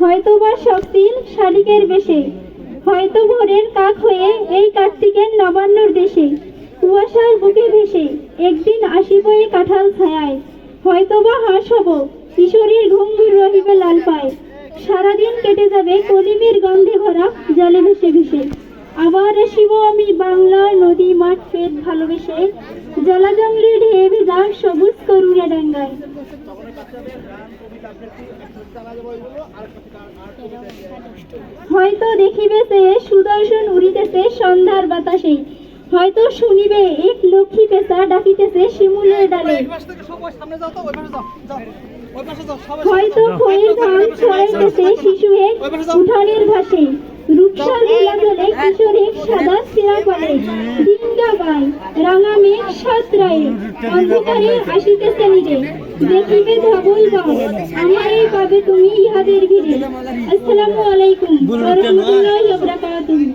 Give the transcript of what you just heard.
হয়তো বা শক্তির শালিকের বেশে। হয়তো ভোরের কাক হয়ে এই কার্তিকের নবান্নর দেশে, কুয়াশার বুকে ভেসে একদিন আসিব এই কাঁঠাল ছায়ায়। হয়তো বা হাঁস হব, কিশোরীর ঘুমঘুর রহিবে লাল পায়। সারাদিন কেটে যাবে কলিমের গন্ধে ভরা জলে ভেসে ভেসে। আবার আসিব আমি বাংলার নদী মাঠ পেট ভালোবেসে। জলাজঙ্গলি ঢেয়ে ভেজা সবুজ করুণা ডাঙ্গায়। হয়তো দেখিবে সে সুদর্শন উড়িতেছে সন্ধ্যার বাতাসে। হয়তো শুনিবে এক লক্ষ্মী পেশা ডাকিতেছে শিমুলের ডালে। হয়তো খয়ের ধান ছড়াইতেছে শিশুয়ে উঠানের ঘাসে রূপসার ভোলা জলে কিশোরের সাদা সিরা করে গায় রাঙা মেঘ সাতরায়ে অন্ধকারে আসিতেছে নিরে দেখিবে ধবল আমারই পাবে তুমি ইহাদের ভিড়ে। আসসালামু আলাইকুম। ওয়া রাহমাতুল্লাহি ওয়া বারাকাতুহু।